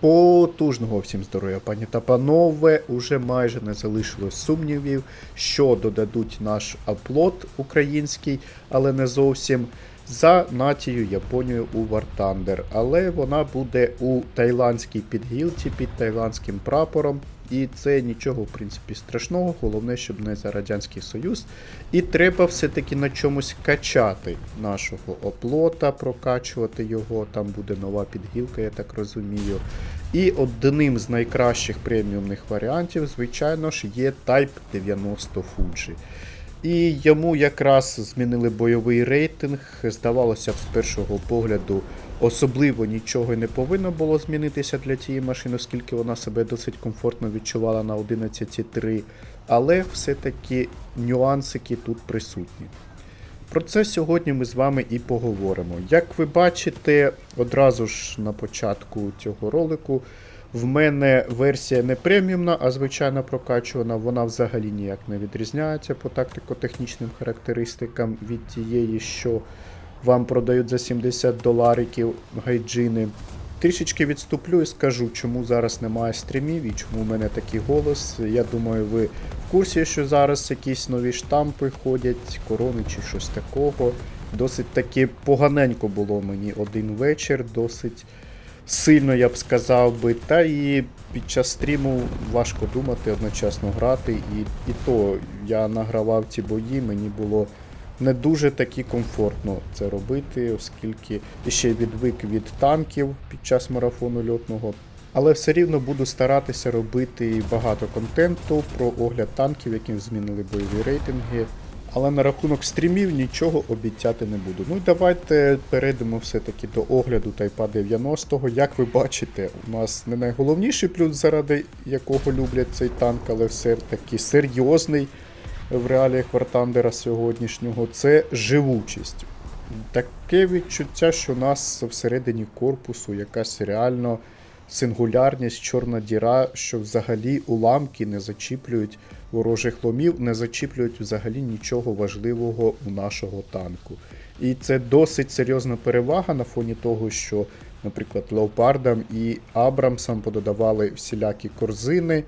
Потужного всім здоров'я, пані та панове. Уже майже не залишилось сумнівів, що додадуть наш аплод український, але не зовсім за націю Японію у War Thunder. Але вона буде у тайландській підгілці під тайландським прапором. І це нічого, в принципі, страшного, головне, щоб не за Радянський Союз. І треба все-таки на чомусь качати нашого оплота, прокачувати його. Там буде нова підгілка, я так розумію. І одним з найкращих преміумних варіантів, звичайно ж, є Type 90 Fuji. І йому якраз змінили бойовий рейтинг. Здавалося б, з першого погляду особливо нічого не повинно було змінитися для цієї машини, оскільки вона себе досить комфортно відчувала на 11.3. Але все-таки нюансики тут присутні. Про це сьогодні ми з вами і поговоримо. Як ви бачите, одразу ж на початку цього ролику в мене версія не преміумна, а звичайно прокачувана. Вона взагалі ніяк не відрізняється по тактико-технічним характеристикам від тієї, що вам продають за 70 долариків гайджини. Трішечки відступлю і скажу, чому зараз немає стрімів і чому в мене такий голос. Я думаю, ви в курсі, що зараз якісь нові штампи ходять, корони чи щось такого. Досить таки поганенько було мені один вечір, досить сильно я б сказав би. Та і під час стріму важко думати, одночасно грати. І, і то я награвав ці бої, мені було не дуже таки комфортно це робити, оскільки ще відвик від танків під час марафону льотного. Але все рівно буду старатися робити багато контенту про огляд танків, яким змінили бойові рейтинги. Але на рахунок стрімів нічого обіцяти не буду. Ну і давайте перейдемо все-таки до огляду Тайпа 90-го. Як ви бачите, у нас не найголовніший плюс, заради якого люблять цей танк, але все-таки серйозний в реаліях Вартандера сьогоднішнього це живучість. Таке відчуття, що у нас всередині корпусу якась реально сингулярність, чорна діра, що взагалі уламки не зачіплюють ворожих ломів, не зачіплюють взагалі нічого важливого у нашого танку. І це досить серйозна перевага на фоні того, що, наприклад, Леопардам і Абрамсам пододавали всілякі корзини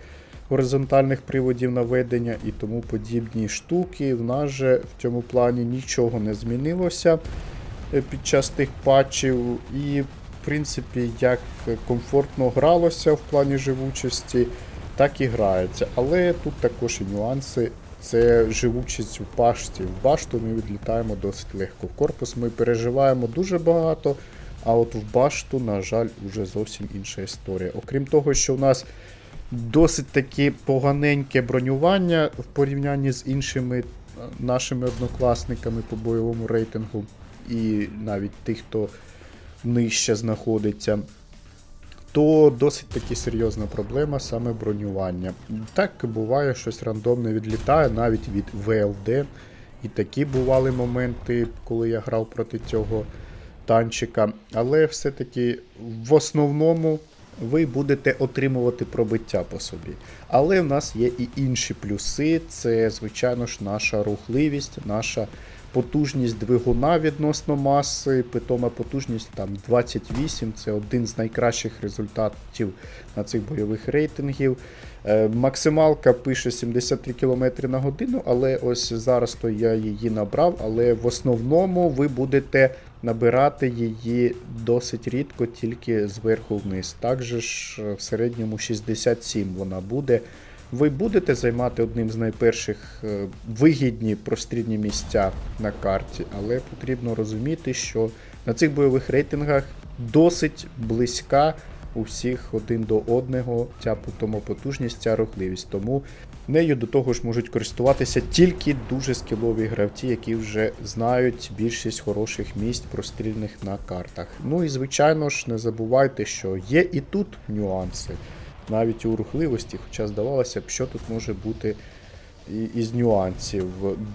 горизонтальних приводів наведення і тому подібні штуки. В нас же в цьому плані нічого не змінилося е, під час тих патчів. І, в принципі, як комфортно гралося в плані живучості, так і грається. Але тут також і нюанси. Це живучість в башті. В башту ми відлітаємо досить легко. В корпус ми переживаємо дуже багато, а от в башту, на жаль, вже зовсім інша історія. Окрім того, що у нас досить таки поганеньке бронювання в порівнянні з іншими е, нашими однокласниками по бойовому рейтингу, і навіть тих, хто нижче знаходиться. То досить таки серйозна проблема саме бронювання. Так буває, щось рандомне відлітає навіть від ВЛД. І такі бували моменти, коли я грав проти цього танчика. Але все-таки в основному ви будете отримувати пробиття по собі. Але в нас є і інші плюси. Це, звичайно ж, наша рухливість, наша потужність двигуна відносно маси. Питома потужність там 28 це один з найкращих результатів на цих бойових рейтингів. Е, Максималка пише 73 км на годину, але ось зараз то я її набрав. Але в основному ви будете набирати її досить рідко, тільки зверху вниз. Також ж е, в середньому 67 вона буде. Ви будете займати одним з найперших е, вигідні прострільні місця на карті, але потрібно розуміти, що на цих бойових рейтингах досить близька у всіх один до одного ця потужність, ця рухливість. Тому нею до того ж можуть користуватися тільки дуже скілові гравці, які вже знають більшість хороших місць прострільних на картах. Ну і звичайно ж, не забувайте, що є і тут нюанси, навіть у рухливості, хоча здавалося б, що тут може бути. Із нюансів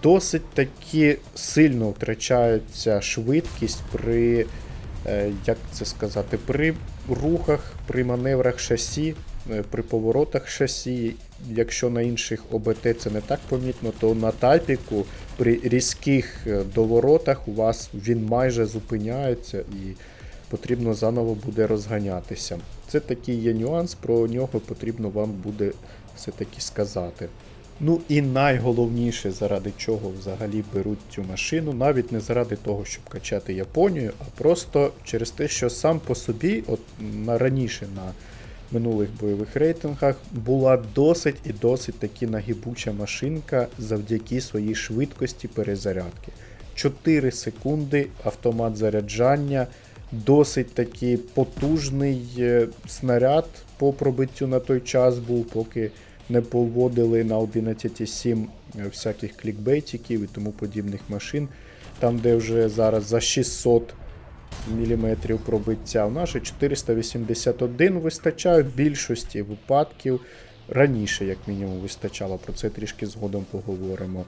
досить таки сильно втрачається швидкість при, як це сказати, при рухах, при маневрах шасі, е, при поворотах шасі. Якщо на інших ОБТ це не так помітно, то на тайпіку при різких е, доворотах у вас він майже зупиняється і потрібно заново буде розганятися. це такий є нюанс, про нього потрібно вам буде все-таки сказати. Ну і найголовніше, заради чого взагалі беруть цю машину, навіть не заради того, щоб качати Японію, а просто через те, що сам по собі, от на раніше на минулих бойових рейтингах, була досить і досить таки нагибуча машинка завдяки своїй швидкості перезарядки. 4 секунди автомат заряджання, досить таки потужний е, снаряд по пробиттю на той час був, поки не поводили на 11.7 всяких клікбейтиків і тому подібних машин. Там, де вже зараз за 600 мм пробиття, у нас же 481 вистачає в більшості випадків. Раніше, як мінімум, вистачало, про це трішки згодом поговоримо.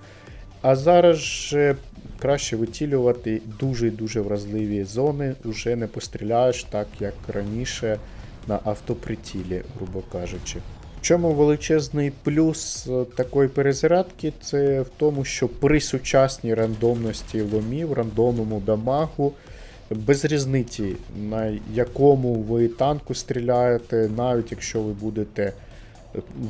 А зараз же краще витілювати дуже-дуже вразливі зони, уже не постріляєш так, як раніше на автопритілі, грубо кажучи. В чому величезний плюс е, такої перезарядки, це в тому, що при сучасній рандомності ломів, рандомному дамагу, без різниці, на якому ви танку стріляєте, навіть якщо ви будете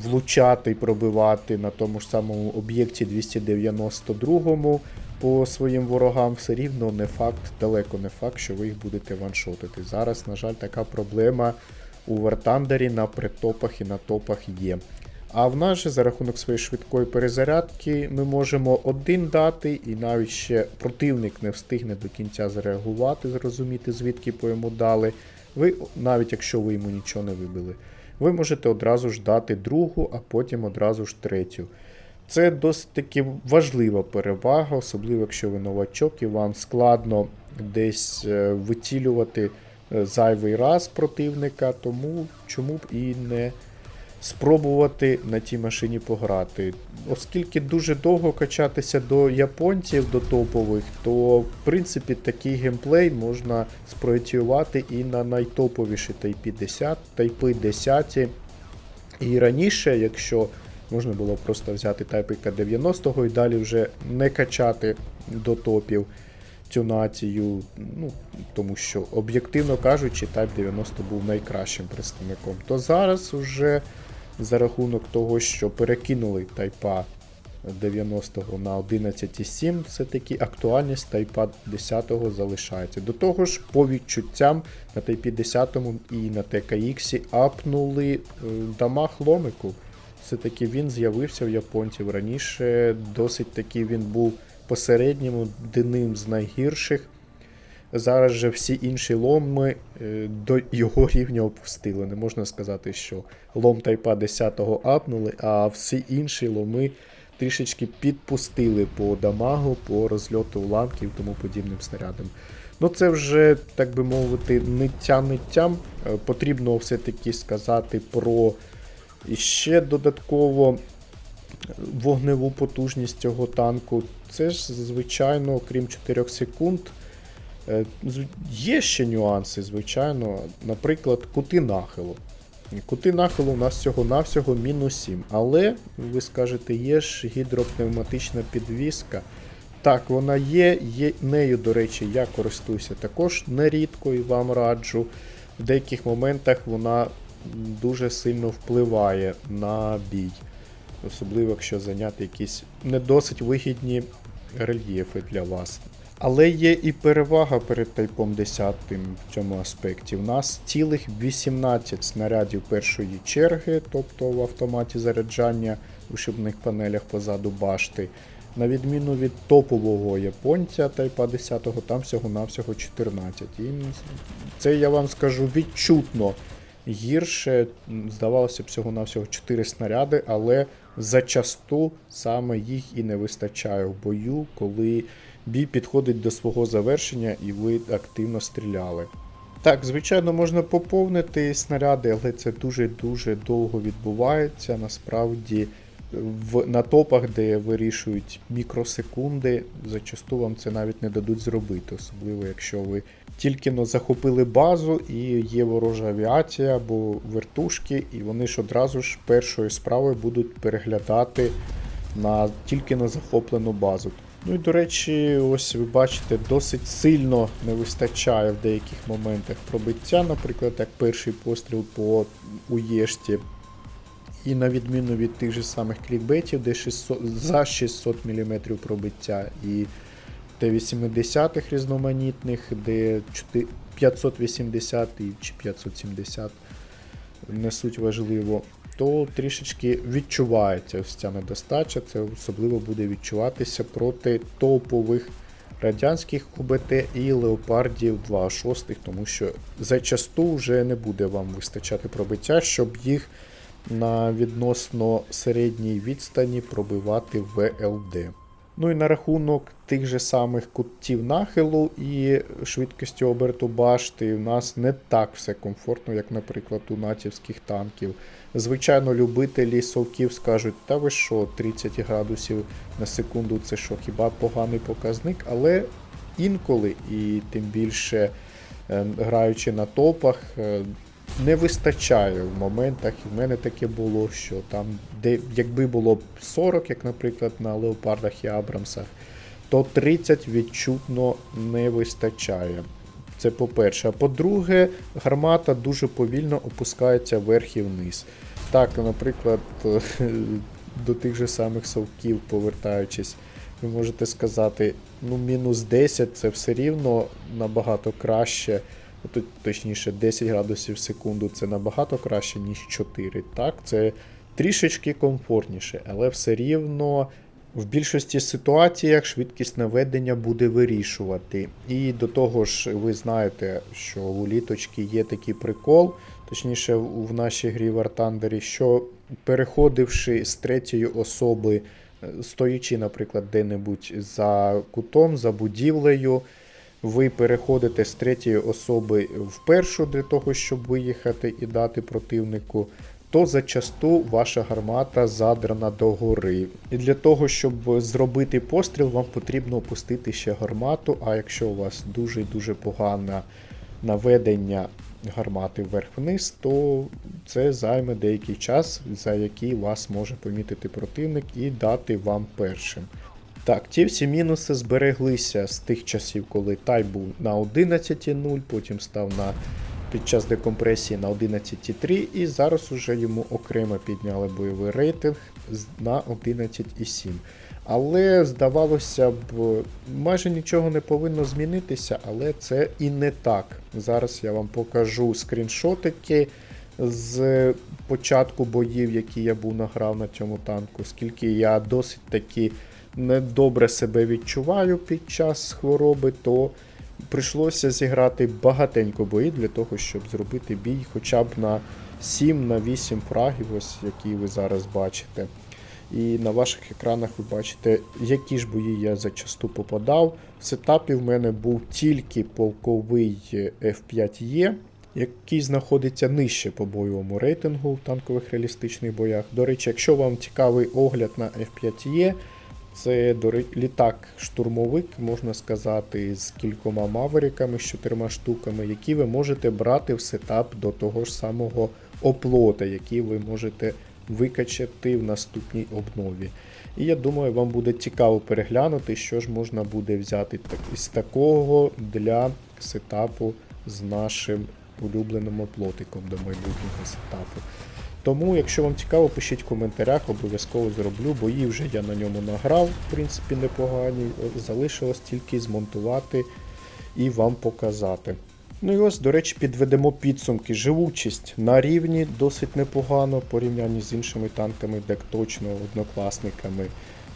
влучати і пробивати на тому ж самому об'єкті 292 по своїм ворогам, все рівно не факт, далеко не факт, що ви їх будете ваншотити. Зараз, на жаль, така проблема у Вартандері на притопах і на топах є. А в нас же за рахунок своєї швидкої перезарядки ми можемо один дати, і навіть ще противник не встигне до кінця зреагувати, зрозуміти, звідки по йому дали. Ви, навіть якщо ви йому нічого не вибили, ви можете одразу ж дати другу, а потім одразу ж третю. Це досить таки важлива перевага, особливо якщо ви новачок і вам складно десь е, вицілювати зайвий раз противника, тому чому б і не спробувати на тій машині пограти. Оскільки дуже довго качатися до японців, до топових, то в принципі такий геймплей можна спроєктувати і на найтоповіші тайпі 10, тайпи 10. І раніше, якщо можна було просто взяти тайпика 90-го і далі вже не качати до топів цю націю, ну, тому що, об'єктивно кажучи, Type 90 був найкращим представником, то зараз уже за рахунок того, що перекинули тайпа 90-го на 11.7, все-таки актуальність тайпа 10-го залишається. До того ж, по відчуттям на тайпі 10 і на ТКХ апнули е, дамаг ломику. Все-таки він з'явився в японців раніше, досить таки він був посередньому, одним з найгірших. Зараз же всі інші ломи е, до його рівня опустили. Не можна сказати, що лом тайпа 10-го апнули, а всі інші ломи трішечки підпустили по дамагу, по розльоту уламків тому подібним снарядам. Ну це вже, так би мовити, ниття ниттям. Е, Потрібно все-таки сказати про ще додатково вогневу потужність цього танку. Це ж, звичайно, крім 4 секунд. Е, Є ще нюанси, звичайно, наприклад, кути нахилу. Кути нахилу у нас всього-навсього мінус 7. Але, ви скажете, є ж гідропневматична підвіска. Так, вона є, є нею, до речі, я користуюся також нерідко і вам раджу. В деяких моментах вона дуже сильно впливає на бій. Особливо, якщо зайняти якісь не досить вигідні рельєфи для вас. Але є і перевага перед тайпом 10 в цьому аспекті. У нас цілих 18 снарядів першої черги, тобто в автоматі заряджання у шибних панелях позаду башти. На відміну від топового японця тайпа 10, там всього-навсього 14. І це я вам скажу відчутно гірше. Здавалося б, всього-навсього 4 снаряди, але зачасту саме їх і не вистачає в бою, коли бій підходить до свого завершення і ви активно стріляли. Так, звичайно, можна поповнити снаряди, але це дуже-дуже довго відбувається. Насправді, в, на топах, де вирішують мікросекунди, зачасту вам це навіть не дадуть зробити, особливо якщо ви тільки но захопили базу і є ворожа авіація або вертушки, і вони ж одразу ж першою справою будуть переглядати на тільки на захоплену базу. Ну і до речі, ось ви бачите, досить сильно не вистачає в деяких моментах пробиття, наприклад, як перший постріл по Уєшті. І на відміну від тих же самих клікбетів, де 600, за 600 мм пробиття, і Т-80 різноманітних, де 580 і чи 570 не суть важливо, то трішечки відчувається ось ця недостача. Це особливо буде відчуватися проти топових радянських ОБТ і леопардів 2.6, тому що зачасту вже не буде вам вистачати пробиття, щоб їх на відносно середній відстані пробивати ВЛД. Ну і на рахунок тих же самих кутів нахилу і швидкості оберту башти у нас не так все комфортно, як, наприклад, у натівських танків. Звичайно, любителі совків скажуть, та ви що, 30 градусів на секунду це що, хіба поганий показник, але інколи, і тим більше е, граючи на топах, е, не вистачає в моментах, і в мене таке було, що там, де якби було б 40, як, наприклад, на леопардах і Абрамсах, то 30 відчутно не вистачає. Це по-перше. А по-друге, гармата дуже повільно опускається вверх і вниз. Так, наприклад, до тих же самих совків, повертаючись, ви можете сказати, ну, мінус 10 це все рівно набагато краще. Тут, точніше, 10 градусів в секунду це набагато краще, ніж 4. Так, це трішечки комфортніше, але все рівно в більшості ситуаціях швидкість наведення буде вирішувати. І до того ж, ви знаєте, що у літочки є такий прикол, точніше, в нашій грі War Thunder, що переходивши з третьої особи, е, стоячи, наприклад, де-небудь за кутом, за будівлею ви переходите з третьої особи в першу для того, щоб виїхати і дати противнику, то зачасту ваша гармата задрана догори. І для того, щоб зробити постріл, вам потрібно опустити ще гармату. А якщо у вас дуже дуже погане наведення гармати вверх-вниз, то це займе деякий час, за який вас може помітити противник і дати вам першим. Так, ті всі мінуси збереглися з тих часів, коли тай був на 11.0, потім став на під час декомпресії на 11.3, і зараз уже йому окремо підняли бойовий рейтинг на 11.7. Але здавалося б, майже нічого не повинно змінитися, але це і не так. Зараз я вам покажу скріншотики з початку боїв, які я був награв на цьому танку, скільки я досить таки недобре себе відчуваю під час хвороби, то прийшлося зіграти багатенько бої для того, щоб зробити бій хоча б на 7-8 фрагів, ось які ви зараз бачите. І на ваших екранах ви бачите, які ж бої я зачасту попадав. В сетапі в мене був тільки полковий F5E, який знаходиться нижче по бойовому рейтингу в танкових реалістичних боях. До речі, якщо вам цікавий огляд на F5E, це до літак-штурмовик, можна сказати, з кількома мавериками, з чотирма штуками, які ви можете брати в сетап до того ж самого оплота, який ви можете викачати в наступній обнові. І я думаю, вам буде цікаво переглянути, що ж можна буде взяти із такого для сетапу з нашим улюбленим оплотиком до майбутнього сетапу. Тому, якщо вам цікаво, пишіть в коментарях, обов'язково зроблю. Бої вже я на ньому награв, в принципі, непогані. Залишилось тільки змонтувати і вам показати. Ну і ось, до речі, підведемо підсумки. Живучість на рівні досить непогано порівнянні з іншими танками, дек точно однокласниками.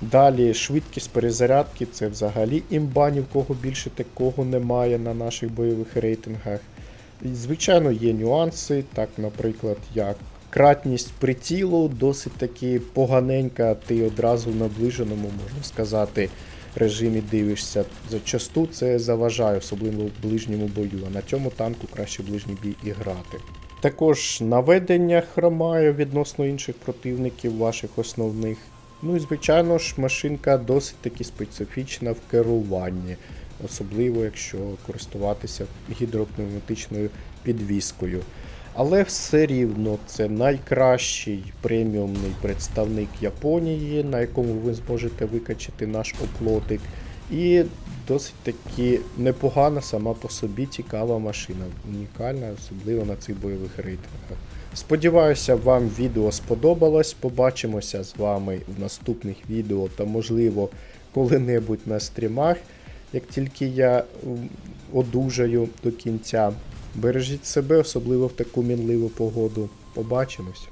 Далі швидкість перезарядки це взагалі імба, ні в кого більше такого немає на наших бойових рейтингах. Звичайно, є нюанси, так, наприклад, як кратність прицілу досить таки поганенька, ти одразу в наближеному, можна сказати, режимі дивишся. Зачасту це заважає, особливо в ближньому бою, а на цьому танку краще ближній бій і грати. Також наведення хромає відносно інших противників, ваших основних. Ну і звичайно ж, машинка досить таки специфічна в керуванні, особливо якщо користуватися гідропневматичною підвіскою. Але все рівно це найкращий преміумний представник Японії, на якому ви зможете викачати наш оплотик. І досить таки непогана сама по собі цікава машина, унікальна, особливо на цих бойових рейтингах. Сподіваюся, вам відео сподобалось. Побачимося з вами в наступних відео та, можливо, коли-небудь на стрімах, як тільки я одужаю до кінця. Бережіть себе, особливо в таку мінливу погоду. Побачимось.